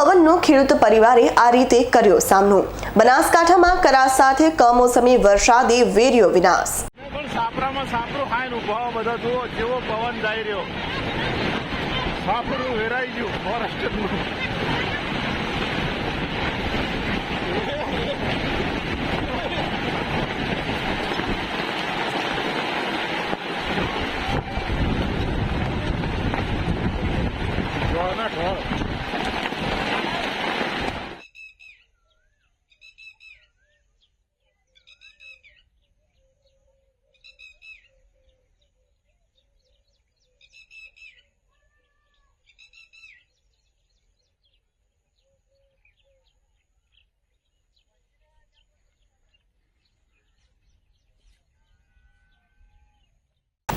પવનનો ખેડૂત પરિવારે આ રીતે કર્યો સામનો. બનાસકાંઠામાં કરા સાથે કમોસમી વરસાદે વેર્યો વિનાશ. સાપરામાં સાપરો ખાઈને ઊભો બધા, જુઓ, જેવો પવન જાય રહ્યો. સાપરું વેરાઈ ગયું મહારાષ્ટ્રનું ઢોળના